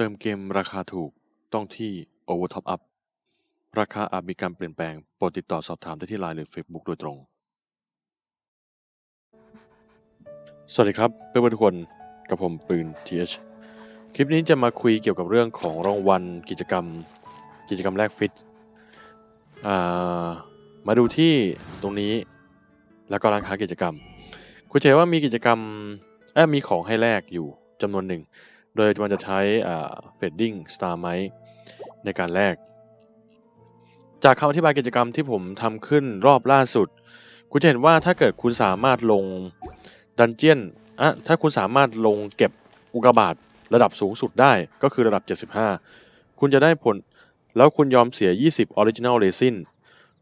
เติมเกมราคาถูกต้องที่ Overtop Up ราคาอาจมีการเปลี่ยนแปลง โปรดติดต่อสอบถามได้ที่ Line หรือ Facebook โดยตรง สวัสดีครับเพื่อนๆทุกคนกับผมปืน TH คลิปนี้จะมาคุยเกี่ยวกับเรื่องของรางวัลกิจกรรม กิจกรรมแลกฟิตมาดูที่ตรงนี้แล้วก็ร้านค้ากิจกรรม คุณเห็นว่ามีกิจกรรมมีของให้แลกอยู่จำนวนหนึ่ง โดยมันจะใช้เฟดดิ้งสตาร์ไมในการแลก จากคำอธิบายกิจกรรมที่ผมทำขึ้นรอบล่าสุด คุณจะเห็นว่าถ้าเกิดคุณสามารถลงดันเจียนอะถ้าคุณสามารถลงเก็บอุกกาบาตระดับสูงสุดได้ก็คือระดับ 75 คุณจะได้ผล แล้วคุณยอมเสีย 20 Original Resin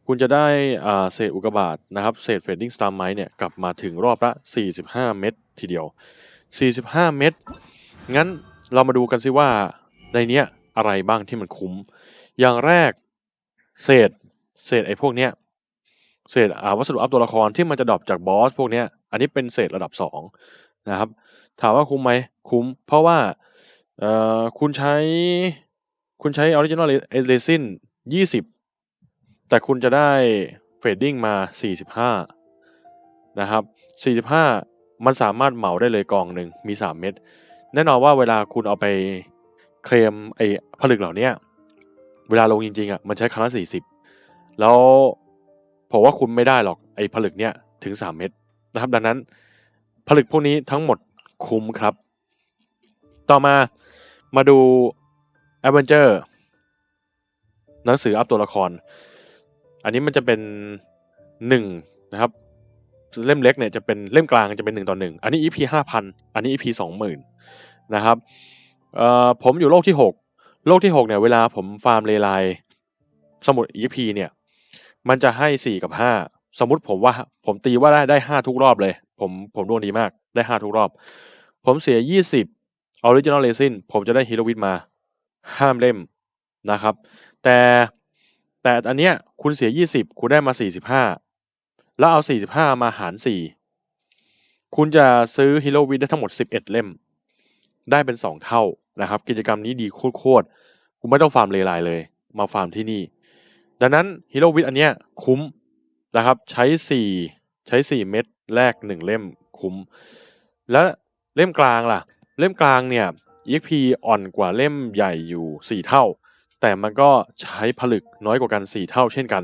คุณจะได้เศษอุกกาบาตนะครับเศษ Fading Star Mite เนี่ยกลับมาถึงรอบละ 45 เม็ดทีเดียว 45 เม็ด งั้นเรามาดูกันซิว่าในเนี้ยอะไรบ้างที่มันคุ้ม อย่างแรกเศษเศษไอ้พวกเนี้ยเศษอาวัสดุอัพตัวละครที่มันจะดรอปจากบอสพวกเนี้ยอันนี้เป็นเศษระดับ2นะครับ ถามว่าคุ้มไหมคุ้ม เพราะว่าเอ่อคุณใช้คุณใช้ Original Resin 20แต่คุณจะได้ Fading มา 45 นะครับ 45 มันสามารถเหมาได้เลยกองหนึ่งมี 3 เม็ด แน่นอนว่าเวลาคุณเอาไปเคลมไอ้ผลึกเหล่านี้เวลาลงจริงๆอะมันใช้ครั้งละ40แล้วผมว่าคุณไม่ได้หรอกไอ้ผลึกเนี้ยถึง3เม็ดนะครับ ดังนั้นผลึกพวกนี้ทั้งหมดคุ้มครับ ต่อมามาดู a v e n g e r หนังสืออัพตัวละคร อันนี้มันจะเป็นหนึ่งนะครับ เล่มเล็กเนี่ยจะเป็นเล่มกลางจะเป็นหนึ่งต่อหนึ่งอันนี้ EP ห้าพันอันนี้ EP สองหมื่น นะครับผมอยู่โลกที่หกโลกที่หกเนี่ยเวลาผมฟาร์มเลไลสมุด EP เนี่ยมันจะให้สี่กับห้าสมมุติผมว่าผมตีว่าได้ได้ห้าทุกรอบเลย ผมผมดวงดีมากได้ห้าทุกรอบ ผมเสียยี่สิบออริจินอลเลซินผมจะได้ฮีโรวิทมา ห้ามเล่มนะครับ แต่แต่อันเนี้ยคุณเสียยี่สิบคุณได้มาสี่สิบห้าแล้วเอาสี่สิบห้ามาหารสี่คุณจะซื้อฮีโรวิทได้ทั้งหมดสิบเอ็ดเล่ม ได้เป็นสองเท่านะครับ กิจกรรมนี้ดีโคตรๆคุณไม่ต้องฟาร์มเลไลเลย มาฟาร์มที่นี่ ดังนั้นฮีโร่วิทอันเนี้ยคุ้มนะครับ ใช้สี่ใช้สี่เม็ดแลกหนึ่งเล่มคุ้ม แล้วเล่มกลางล่ะ เล่มกลางเนี่ย EXP อ่อนกว่าเล่มใหญ่อยู่สี่เท่า แต่มันก็ใช้ผลึกน้อยกว่ากันสี่เท่าเช่นกัน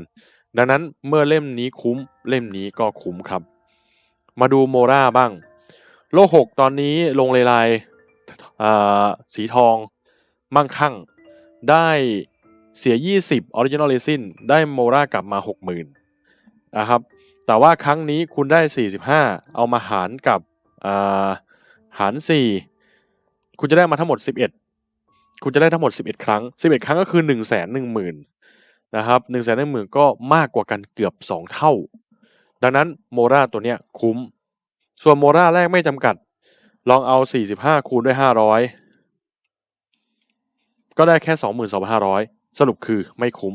ดังนั้นเมื่อเล่มนี้คุ้มเล่มนี้ก็คุ้มครับ มาดูโมราบ้าง โลกหกตอนนี้ลงเลไล สีทองมั่งคั่ง ได้เสีย 20 Original Resin ได้โมรากลับมา 60,000นะครับแต่ว่าครั้งนี้คุณได้ 45 เอามาหารกับาหาร 4 คุณจะได้มาทั้งหมด 11 คุณจะได้ทั้งหมด 11 ครั้ง 11 ครั้งก็คือ 1 1 0 0 0 0นะครับ1 1 0 0 0 0 ก็มากกว่ากันเกือบ 2 เท่า ดังนั้นโมราตัวเนี้ยคุ้ม ส่วนโมราแรกไม่จำกัด ลองเอา 45 คูณด้วย 500 ก็ได้แค่ 22,500 สรุปคือไม่คุ้ม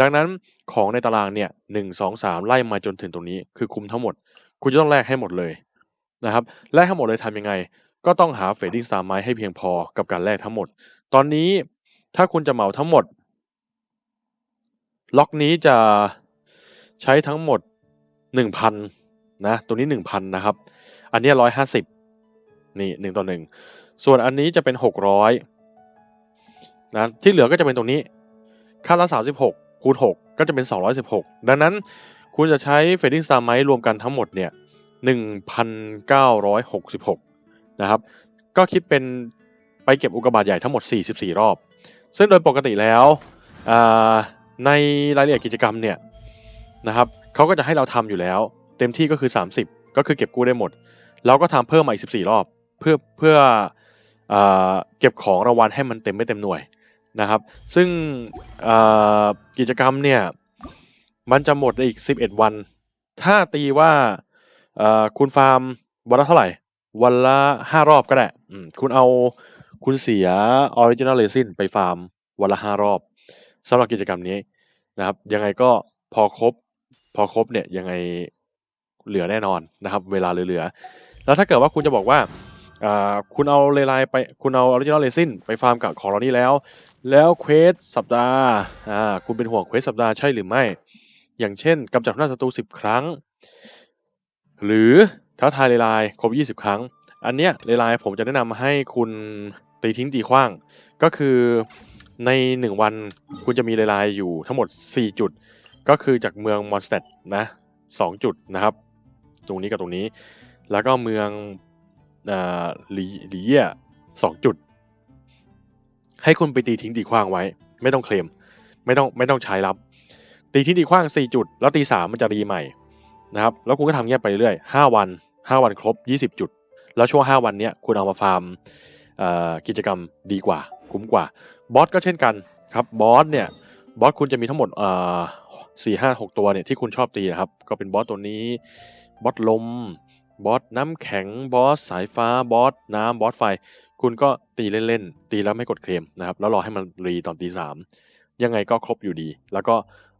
ดังนั้นของในตารางเนี่ย 1 2 3 ไล่มาจนถึงตรงนี้ คือคุ้มทั้งหมด คุณจะต้องแลกให้หมดเลยนะครับ แลกให้หมดเลยทำยังไง ก็ต้องหา Fading Star ไม้ให้เพียงพอกับการแลกทั้งหมด ตอนนี้ถ้าคุณจะเหมาทั้งหมด ล็อกนี้จะใช้ทั้งหมด 1,000นะตัวนี้ 1,000 นะครับ อันนี้ 150 นี่1ต่อ1ส่วนอันนี้จะเป็น600นะที่เหลือก็จะเป็นตรงนี้ ค่าละ36คูณ6ก็จะเป็น216ดังนั้นคุณจะใช้ Fading Star ไมรวมกันทั้งหมดเนี่ย1,966นเก้าร้อยหกสิบหกนะครับ ก็คิดเป็นไปเก็บอุกกาบาตใหญ่ทั้งหมด 44 รอบ ซึ่งโดยปกติแล้วในรายละเอียดกิจกรรมเนี่ยนะครับเขาก็จะให้เราทำอยู่แล้ว เต็มที่ก็คือ 30 ก็คือเก็บกู้ได้หมดแล้วก็ทำเพิ่มมาอีก 14 รอบ เพื่อเพื่ออ่าเก็บของรางวัลให้มันเต็มไม่เต็มหน่วยนะครับ ซึ่งกิจกรรมเนี่ยมันจะหมดในอีก 11 วัน ถ้าตีว่าคุณฟาร์มวันละเท่าไหร่ วันละ5รอบก็ได้คุณเอาคุณเสีย Original Resin ไปฟาร์มวันละ5รอบสำหรับกิจกรรมนี้นะครับ ยังไงก็พอครบพอครบเนี่ยยังไงเหลือแน่นอนนะครับ เวลาเหลือๆแล้วถ้าเกิดว่าคุณจะบอกว่า คุณเอาเลไลไปคุณเอาออริจินอลเลซินไปฟาร์มกับของเรานี่แล้ว แล้วเควสสัปดาห์อ่าคุณเป็นห่วงเควสสัปดาห์ใช่หรือไม่ อย่างเช่นกำจัดหน้าศัตรูสิบครั้ง หรือท้าทายเลไลครบยี่สิบครั้ง อันเนี้ยเลไลผมจะแนะนำให้คุณตีทิ้งตีขว้าง ก็คือในหนึ่งวันคุณจะมีเลไลอยู่ทั้งหมด 4 จุด ก็คือจากเมืองมอนสเตดนะสองจุดนะครับ ตรงนี้กับตรงนี้ แล้วก็เมือง หลีหลีเย่สองจุด ให้คุณไปตีทิ้งตีขว้างไว้ ไม่ต้องเคลม ไม่ต้องไม่ต้องใช้รับ ตีทิ้งตีขว้าง4จุด แล้วตีสามมันจะรีใหม่นะครับ แล้วคุณก็ทำเงี้ยไปเรื่อยๆ5วัน5วันครบ 20 จุด แล้วช่วง 5 วันเนี้ยคุณเอามาฟาร์มกิจกรรมดีกว่า คุ้มกว่าบอสก็เช่นกันครับบอสเนี่ยบอสคุณจะมีทั้งหมดสี่ห้าหกตัวเนี่ยที่คุณชอบตีนะครับ ก็เป็นบอสตัวนี้บอสลม บอสน้ำแข็งบอสสายฟ้าบอสน้ำบอสไฟ คุณก็ตีเล่นๆ ตีแล้วไม่กดเคลมนะครับแล้วรอให้มันรีตอนตีสามยังไงก็ครบอยู่ดี แล้วก็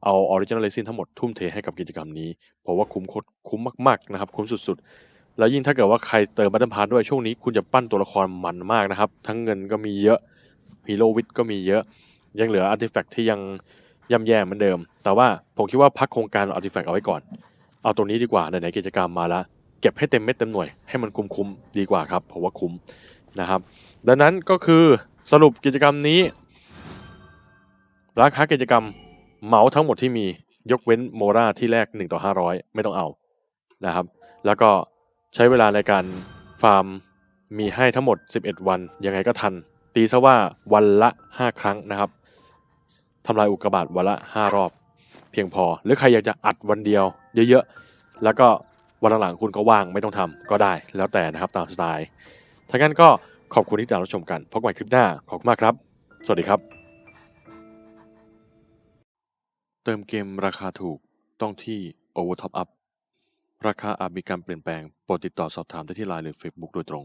เอาออริจินอลเลซินทั้งหมดทุ่มเทให้กับกิจกรรมนี้ผมว่าคุ้มคตรคุ้มมากๆนะครับคุ้มสุดๆ แล้วยิ่งถ้าเกิดว่าใครเติมบัตเทิลพาร์ด้วยช่วงนี้คุณจะปั้นตัวละครมันมากนะครับ ทั้งเงินก็มีเยอะฮีโร่วิทก็มีเยอะ ยังเหลืออาร์ติแฟกต์ที่ยังย่ำแย่เหมือนเดิม แต่ว่าผมคิดว่าพักโครงการอาร์ติแฟกต์เอาไว้ก่อน เอาตัวนี้ดีกว่าไหนๆกิจกรรมมาแล้ว เก็บให้เต็มเม็ดเต็มหน่วยให้มันคุ้มๆดีกว่าครับผมว่าคุ้มนะครับ ดังนั้นก็คือสรุปกิจกรรมนี้ราคากิจกรรมเหมาทั้งหมดที่มียกเว้นโมราที่แรก 1 ต่อ 500 ไม่ต้องเอานะครับ แล้วก็ใช้เวลาในการฟาร์มมีให้ทั้งหมด 11 วันยังไงก็ทัน ตีซะว่าวันละ 5 ครั้งนะครับทำลายอุกกาบาตวันละ 5 รอบ เพียงพอ หรือใครอยากจะอัดวันเดียว เยอะๆ แล้วก็ วันหลังๆคุณก็ว่างไม่ต้องทำก็ได้ แล้วแต่นะครับตามสไตล์ถ้างั้นก็ขอบคุณที่ติดตามรับชมกันพบกันใหม่คลิปหน้าขอบคุณมากครับ สวัสดีครับ เติมเกมราคาถูกต้องที่ Over Top Up ราคาอาจมีการเปลี่ยนแปลงโปรดติดต่อสอบถามได้ที่ไลน์หรือ Facebook โดยตรง